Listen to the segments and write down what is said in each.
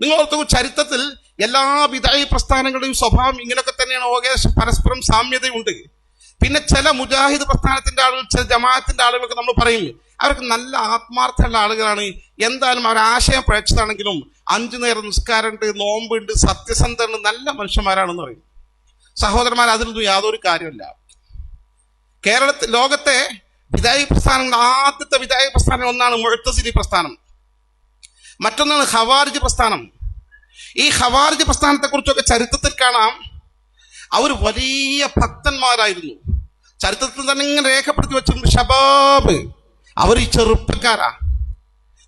നിങ്ങൾ ഓർത്തു ചരിത്രത്തിൽ എല്ലാ വിധായ പ്രസ്ഥാനങ്ങളുടെയും സ്വഭാവം ഇങ്ങനെയൊക്കെ തന്നെയാണ്. ഏകദേശം പരസ്പരം സാമ്യതയുണ്ട്. പിന്നെ ചില മുജാഹിദ് പ്രസ്ഥാനത്തിന്റെ ആളുകൾ ചില ജമാഅത്തിന്റെ ആളുകളൊക്കെ നമ്മൾ പറയും അവർക്ക് നല്ല ആത്മാർത്ഥമുള്ള ആളുകളാണ്. എന്തായാലും അവർ ആശയം പഴച്ചതാണെങ്കിലും അഞ്ചു നേരം നിസ്കാരമുണ്ട് നോമ്പുണ്ട് സത്യസന്ധമുണ്ട് നല്ല മനുഷ്യന്മാരാണെന്ന് പറയും. സഹോദരന്മാർ അതിലൊന്നും യാതൊരു കാര്യമില്ല കേരളത്തിൽ ലോകത്തെ വിധായി പ്രസ്ഥാനങ്ങൾ ആദ്യത്തെ വിധായി പ്രസ്ഥാനം ഒന്നാണ് മുഴത്തസിലി പ്രസ്ഥാനം. മറ്റൊന്നാണ് ഹവാർജ് പ്രസ്ഥാനം. ഈ ഹവാർജ് പ്രസ്ഥാനത്തെ കുറിച്ചൊക്കെ ചരിത്രത്തിൽ കാണാം. അവർ വലിയ ഭക്തന്മാരായിരുന്നു. ചരിത്രത്തിൽ തന്നെ ഇങ്ങനെ രേഖപ്പെടുത്തി വെച്ചിട്ടുണ്ട് ഷബാബ്. അവർ ഈ ചെറുപ്പക്കാരാ.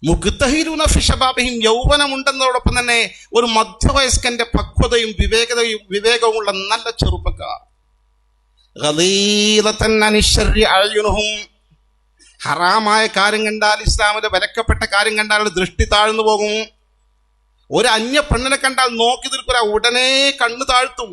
മുഗ്ധഹീരൂന ഫിഷബാബിയും യൗവനമുണ്ടെന്നതോടൊപ്പം തന്നെ ഒരു മധ്യവയസ്കന്റെ പക്വതയും വിവേകതയും വിവേകവുമുള്ള നല്ല ചെറുപ്പക്കാർ. ഹറാമായ കാര്യം കണ്ടാൽ ഇസ്ലാമിലെ വിലക്കപ്പെട്ട കാര്യം കണ്ടാൽ ദൃഷ്ടി താഴ്ന്നു പോകും. ഒരു അന്യ പെണ്ണിനെ കണ്ടാൽ നോക്കി നിൽക്കുക ഉടനെ കണ്ണു താഴ്ത്തും.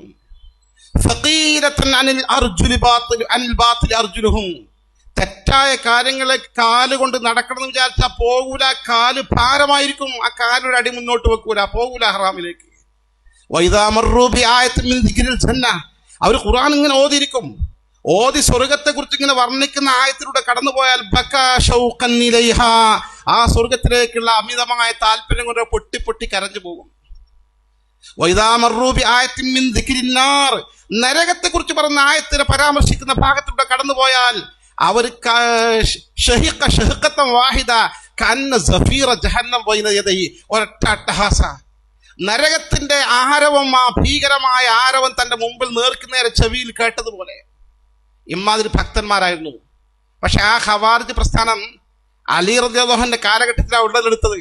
തെറ്റായ കാര്യങ്ങളെ കാലുകൊണ്ട് കൊണ്ട് നടക്കണമെന്ന് വിചാരിച്ചാൽ പോകൂല കാൽ ഭാരമായിരിക്കും. ആ കാലൊരു അടി മുന്നോട്ട് വെക്കൂല പോകൂല ഹറാമിലേക്ക്. ജന്ന. അവർ ഖുർആൻ ഇങ്ങനെ ഓതിയിരിക്കും. ഓതി സ്വർഗത്തെ കുറിച്ച് ഇങ്ങനെ വർണിക്കുന്ന ആയത്തിലൂടെ കടന്നുപോയാൽ ഇലൈഹ. ആ സ്വർഗത്തിലേക്കുള്ള അമിതമായ താല്പര്യം കൊണ്ട് പൊട്ടി പൊട്ടി കരഞ്ഞു പോകും. വൈദാമറൂബി ആയത്തിൻ നരകത്തെ കുറിച്ച് പറഞ്ഞ ആയത്തിനെ പരാമർശിക്കുന്ന ഭാഗത്തിലൂടെ കടന്നുപോയാൽ അവർ വാഹിദ കന്ന സഫീറ ജഹന്നം വൈന യദൈ. ഒരൊറ്റ അട്ടഹാസ. നരകത്തിന്റെ ആരവം ആ ഭീകരമായ ആരവം തന്റെ മുമ്പിൽ നേർക്കുന്നേരെ ചെവിയിൽ കേട്ടതുപോലെ. ഇമാതിരി ഭക്തന്മാരായിരുന്നു. പക്ഷെ ആ ഹവാർജ് പ്രസ്ഥാനം അലി റദിയാഹുന്റെ കാലഘട്ടത്തിലാണ് ഉടലെടുത്തത്.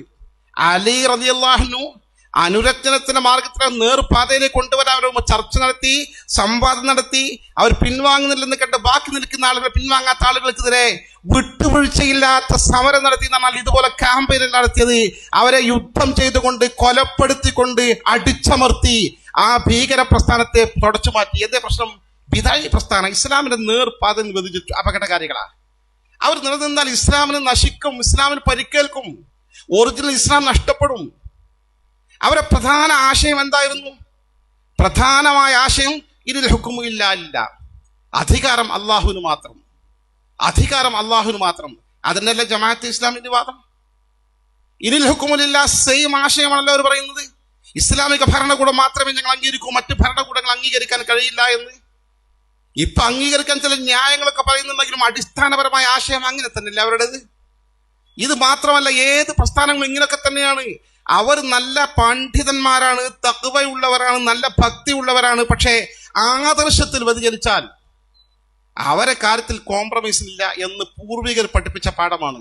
അലി റദിയാഹു അനുരഞ്ജനത്തിന്റെ മാർഗത്തിലെ നേർപാതയിലേക്ക് കൊണ്ടുവരാൻ അവർ ചർച്ച നടത്തി സംവാദം നടത്തി. അവർ പിൻവാങ്ങുന്നില്ലെന്ന് കണ്ട് ബാക്കി നിൽക്കുന്ന ആളുകൾ പിൻവാങ്ങാത്ത ആളുകൾക്കെതിരെ വിട്ടുവീഴ്ചയില്ലാത്ത സമരം നടത്തി എന്നാൽ ഇതുപോലെ ക്യാമ്പയിൻ നടത്തിയത് അവരെ യുദ്ധം ചെയ്തുകൊണ്ട് കൊലപ്പെടുത്തിക്കൊണ്ട് അടിച്ചമർത്തി ആ ഭീകര പ്രസ്ഥാനത്തെ തുടച്ചു മാറ്റി. എന്തേ പ്രശ്നം? വിധായി പ്രസ്ഥാനം ഇസ്ലാമിന്റെ നേർപാത വിഭജിച്ചു അപകടകാരികളാണ് അവർ നിലനിന്നാൽ ഇസ്ലാമിന് നശിക്കും ഇസ്ലാമിന് പരിക്കേൽക്കും ഒറിജിനൽ ഇസ്ലാം നഷ്ടപ്പെടും. അവരെ പ്രധാന ആശയം എന്തായിരുന്നു? പ്രധാനമായ ആശയം ഇതിൽ ഹുക്കുമില്ല ഇല്ല അധികാരം അള്ളാഹുവിന് മാത്രം. അധികാരം അള്ളാഹുവിന് മാത്രം. അതിനല്ലേ ജമാഅത്ത് ഇസ്ലാമിന്റെ വാദം? ഇതിൽ ഹുക്കുമില്ല സെയിം ആശയമാണല്ലോ അവർ പറയുന്നത്. ഇസ്ലാമിക ഭരണകൂടം മാത്രമേ ഞങ്ങൾ അംഗീകരിക്കൂ മറ്റ് ഭരണകൂടങ്ങൾ അംഗീകരിക്കാൻ കഴിയില്ല എന്ന്. ഇപ്പൊ അംഗീകരിക്കാൻ ചില ന്യായങ്ങളൊക്കെ പറയുന്നുണ്ടെങ്കിലും അടിസ്ഥാനപരമായ ആശയം അങ്ങനെ തന്നെയല്ലേ അവരുടേത്? ഇത് മാത്രമല്ല ഏത് പ്രസ്ഥാനങ്ങളും ഇങ്ങനെയൊക്കെ തന്നെയാണ്. അവർ നല്ല പണ്ഡിതന്മാരാണ് തകവയുള്ളവരാണ് നല്ല ഭക്തി ഉള്ളവരാണ് പക്ഷേ ആദർശത്തിൽ വ്യതിചലിച്ചാൽ അവരെ കാര്യത്തിൽ കോംപ്രമൈസ് ഇല്ല എന്ന് പൂർവികർ പഠിപ്പിച്ച പാഠമാണ്